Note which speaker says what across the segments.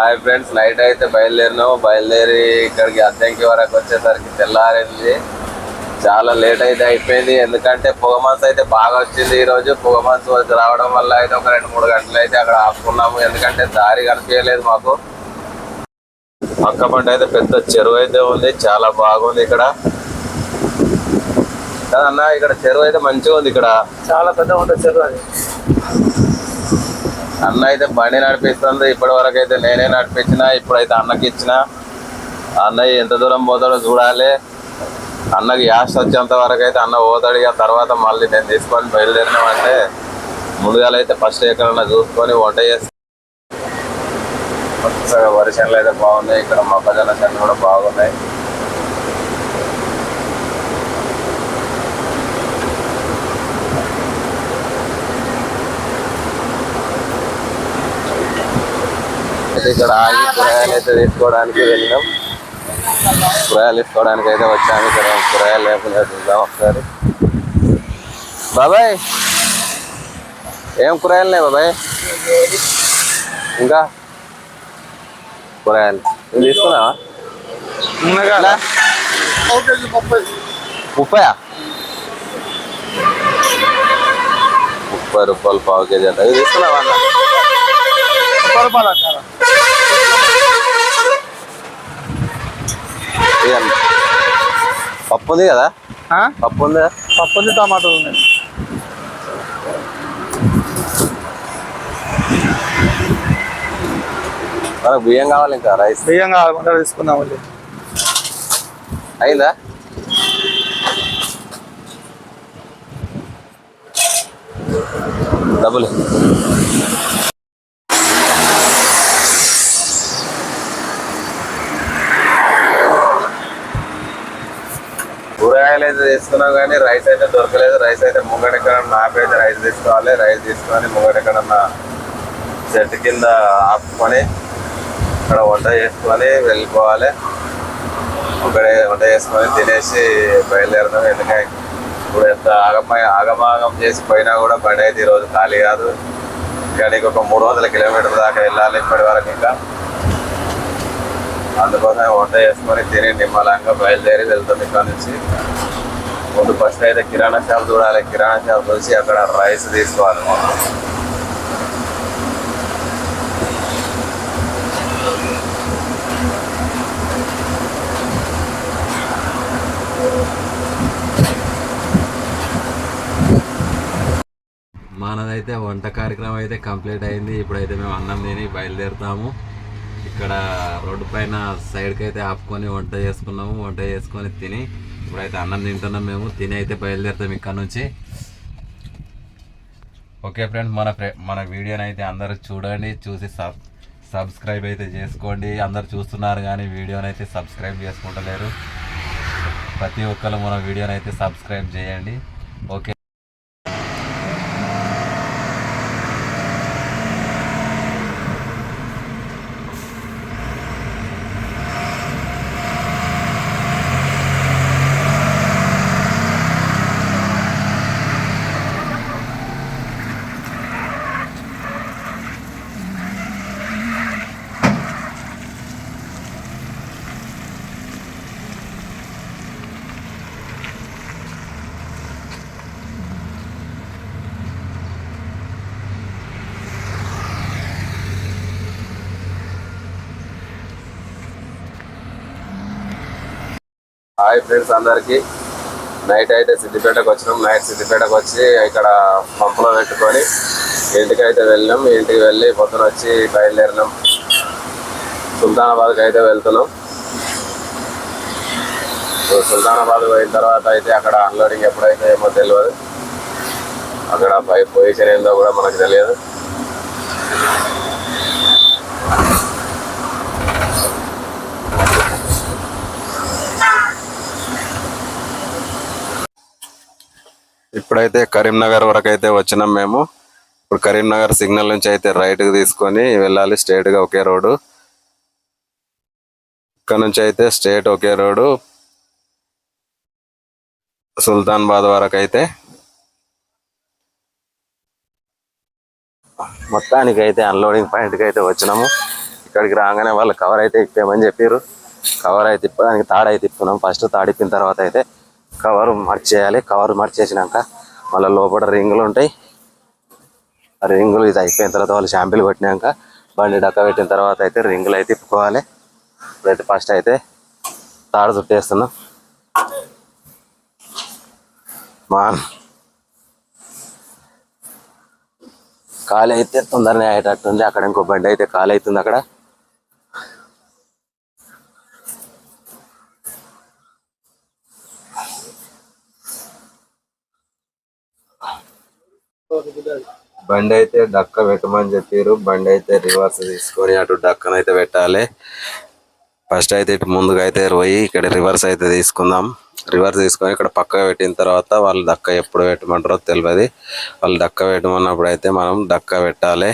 Speaker 1: Hi friends night అయితే బయలుదేరినాము. బయలుదేరి ఇక్కడికి అద్దెంకి వరకు వచ్చేసరికి తెల్లారింది. చాలా లేట్ అయితే అయిపోయింది. ఎందుకంటే పొగమంచు అయితే బాగా వచ్చింది ఈ రోజు. పొగమంచు వచ్చి రావడం వల్ల అయితే ఒక రెండు మూడు గంటలు అయితే అక్కడ ఆపుకున్నాము. ఎందుకంటే దారి కనిపించలేదు మాకు. పక్క పంట అయితే పెద్ద చెరువు అయితే ఉంది. చాలా బాగుంది ఇక్కడ. అన్న ఇక్కడ చెరువు అయితే మంచిగా ఉంది ఇక్కడ.
Speaker 2: చాలా పెద్ద ఉంటుంది చెరువు అది.
Speaker 1: అన్న అయితే బండి నడిపిస్తుంది. ఇప్పటి వరకు అయితే నేనే నడిపించిన ఇప్పుడైతే అన్నకి ఇచ్చిన. అన్నయ్య ఎంత దూరం పోతాడో చూడాలి. అన్నకి యాస్ట్ వచ్చేంత వరకు అయితే అన్న పోతాడు. ఇక తర్వాత మళ్ళీ నేను తీసుకొని బయలుదేరినామంటే ముందుగా అయితే ఫస్ట్ ఎక్కడన్నా చూసుకొని వంట చేసి కొత్తగా వర్షాలు అయితే బాగున్నాయి. ఇక్కడ మొక్కజొన్న చెట్లు కూడా బాగున్నాయి. అయితే ఇక్కడ ఆగి కూరగాయలు అయితే తీసుకోవడానికి వెళ్ళినాం. కూరగాయలు తీసుకోవడానికి అయితే వచ్చాము. ఇక్కడ కూరగాయలు లేకుండా చూద్దాం ఒకసారి. బాబాయ్! ఏం కూరగాయలు లేవు బాబాయ్? ఇంకా? కూరగాయలు నువ్వు తీసుకున్నావా? ముప్పయా? ముప్పై రూపాయలు పావు కేజీ అంట. ఇది తీసుకున్నావా?
Speaker 2: ముప్పై రూపాయలు
Speaker 1: పప్పు ఉంది కదా? పప్పు ఉంది
Speaker 2: పప్పు ఉంది. టమాటాలు ఉన్నాయి
Speaker 1: మనకు బియ్యం కావాలి ఇంకా రైస్.
Speaker 2: బియ్యం కావాలకుండా తీసుకుందాం
Speaker 1: అయిందా? కూరగాయలు అయితే తీసుకున్నాం కానీ రైస్ అయితే దొరకలేదు. రైస్ అయితే ముంగడెక్కడ నాపైతే రైస్ తీసుకోవాలి. రైస్ తీసుకొని ముంగడెక్కడన్నా చెట్టు కింద ఆపుకొని అక్కడ వంట చేసుకొని వెళ్ళిపోవాలి. ఒకడే వంట చేసుకొని తినేసి బయలుదేరదాం. ఎందుకంటే ఇప్పుడు ఎంత ఆగమ ఆగమాగం చేసి పోయినా కూడా బండి అయితే ఈరోజు ఖాళీ కాదు. కానీ ఒక మూడు వందల కిలోమీటర్ దాకా వెళ్ళాలి ఇప్పటి వరకు ఇంకా. అందుకోసం వంట చేసుకొని తిని నిమ్మలంగా బయలుదేరి వెళ్తాం ఇక్కడ నుంచి. ముందు ఫస్ట్ అయితే కిరాణా షాప్ చూడాలి. కిరాణా షాప్ చూసి అక్కడ రైస్ తీసుకోవాలి. మనదైతే వంట కార్యక్రమం అయితే కంప్లీట్ అయింది. ఇప్పుడైతే మేము అన్నం తిని బయలుదేరుతాము. ఇక్కడ రోడ్డు పైన సైడ్కి అయితే ఆపుకొని వంట చేసుకున్నాము. వంట చేసుకొని తిని ఇప్పుడైతే అన్నం తింటున్నాం మేము. తిని అయితే బయలుదేరుతాం ఇక్కడ నుంచి. ఓకే ఫ్రెండ్స్ మన మన వీడియోని అయితే అందరూ చూడండి చూసి సబ్ సబ్స్క్రైబ్ అయితే చేసుకోండి. అందరు చూస్తున్నారు కానీ వీడియోని అయితే సబ్స్క్రైబ్ చేసుకుంటలేరు. ప్రతి ఒక్కరు మన వీడియోని అయితే సబ్స్క్రైబ్ చేయండి. ఓకే. హాయ్ ఫ్రెండ్స్ అందరికి. నైట్ అయితే సిద్దిపేటకు వచ్చినాం. నైట్ సిద్దిపేటకు వచ్చి ఇక్కడ పంపులో పెట్టుకొని ఇంటికి అయితే వెళ్ళాం ఇంటికి వెళ్ళి పొద్దున వచ్చి బయలుదేరినాం. సుల్తానాబాద్కి అయితే వెళ్తున్నాం. సుల్తానాబాద్ పోయిన తర్వాత అయితే అక్కడ అన్లోడింగ్ ఎప్పుడైతే ఏమో తెలియదు అక్కడ పై పొజిషన్ ఏందో కూడా మనకు తెలియదు. ఇప్పుడైతే కరీంనగర్ వరకు అయితే వచ్చినాం మేము. ఇప్పుడు కరీంనగర్ సిగ్నల్ నుంచి అయితే రైట్కి తీసుకొని వెళ్ళాలి. స్ట్రేట్గా ఒకే రోడ్డు ఇక్కడ నుంచి అయితే స్ట్రేట్ ఒకే రోడ్డు సుల్తాన్బాద్ వరకు అయితే మొత్తానికి అయితే అన్లోడింగ్ పాయింట్కి అయితే వచ్చినాము. ఇక్కడికి రాగానే వాళ్ళు కవర్ అయితే ఇప్పేమని చెప్పారు కవర్ అయితే ఇప్పడానికి తాడు అయితే ఫస్ట్ తాడిప్పిన తర్వాత అయితే కవర్ మర్చేయాలి కవర్ మర్చేసినాక మళ్ళీ లోపల రింగులు ఉంటాయి. ఆ రింగులు ఇది అయిపోయిన తర్వాత వాళ్ళు షాంపిల్ కొట్టినాక బండి డక్క పెట్టిన తర్వాత అయితే రింగులు అయితే ఇప్పుకోవాలి ఇప్పుడైతే ఫస్ట్ అయితే తాడు చుట్టేస్తున్నాం. మా ఖాళీ అయితే తొందరనే అయ్యేటట్టుంది. అక్కడ ఇంకో బండి అయితే ఖాళీ అవుతుంది అక్కడ. బండి అయితే డక్క పెట్టమని చెప్పారు బండి అయితే రివర్స్ తీసుకొని అటు డక్కన అయితే పెట్టాలి. ఫస్ట్ అయితే ఇటు ముందుగా అయితే పోయి ఇక్కడ రివర్స్ అయితే తీసుకుందాం. రివర్స్ తీసుకొని ఇక్కడ పక్కగా పెట్టిన తర్వాత వాళ్ళు డక్క ఎప్పుడు పెట్టమంటారో తెలియదు. వాళ్ళు డక్క పెట్టమన్నప్పుడు అయితే మనం డక్క పెట్టాలి.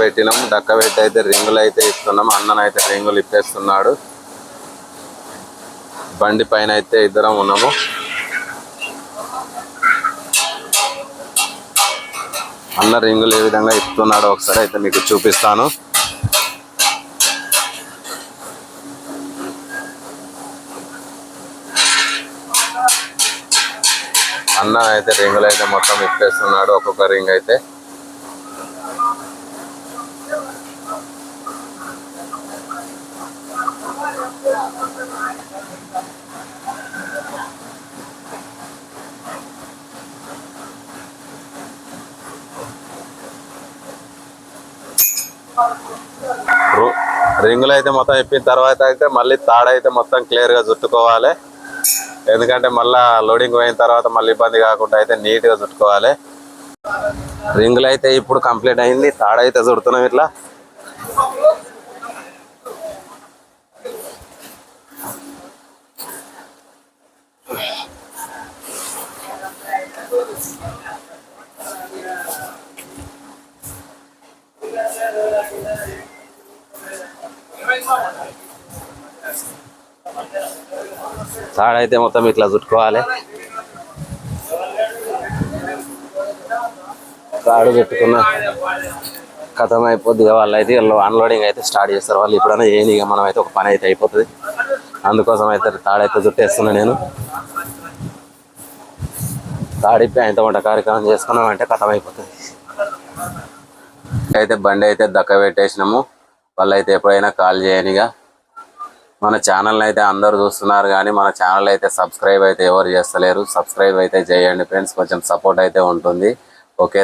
Speaker 1: పెట్టినాం డక్క పెట్టి అయితే రింగులు అయితే ఇస్తున్నాం అన్ననైతే రింగులు ఇప్పేస్తున్నాడు. బండి పైన అయితే ఇద్దరం ఉన్నాము. అన్న రింగులు ఏ విధంగా ఇస్తున్నాడో ఒకసారి అయితే మీకు చూపిస్తాను. అన్న అయితే రింగులు అయితే మొత్తం ఇప్పేస్తున్నాడు ఒక్కొక్క రింగ్ అయితే రింగులు అయితే మొత్తం ఇప్పిన తర్వాత అయితే మళ్ళీ తాడైతే మొత్తం క్లియర్గా చుట్టుకోవాలి. ఎందుకంటే మళ్ళా లోడింగ్ పోయిన తర్వాత మళ్ళీ ఇబ్బంది కాకుండా అయితే నీట్గా చుట్టుకోవాలి. రింగులు అయితే ఇప్పుడు కంప్లీట్ అయింది తాడైతే అయితే చుడుతున్నాం ఇట్లా. తాడైతే మొత్తం ఇట్లా చుట్టుకోవాలి. తాడు పెట్టుకున్న కథం అయిపోద్ది వాళ్ళు అయితే అన్లోడింగ్ అయితే స్టార్ట్ చేస్తారు. వాళ్ళు ఇప్పుడైనా ఏంది ఇక మనం అయితే ఒక పని అయితే అయిపోతుంది. అందుకోసం అయితే తాడైతే చుట్టేస్తున్నా నేను. తాడిప్పి ఆయనతో వంట కార్యక్రమం చేసుకున్నామంటే కథం అయిపోతుంది. అయితే బండి అయితే దక్క పెట్టేసినాము వాళ్ళు అయితే ఎప్పుడైనా కాల్ చేయనిగా. మన ఛానల్ అయితే అందరు చూస్తున్నారు కానీ మన ఛానల్ అయితే సబ్స్క్రైబ్ అయితే ఎవరు చేస్తలేరు. సబ్స్క్రైబ్ అయితే చేయండి ఫ్రెండ్స్. కొంచెం సపోర్ట్ అయితే ఉంటుంది. ఓకే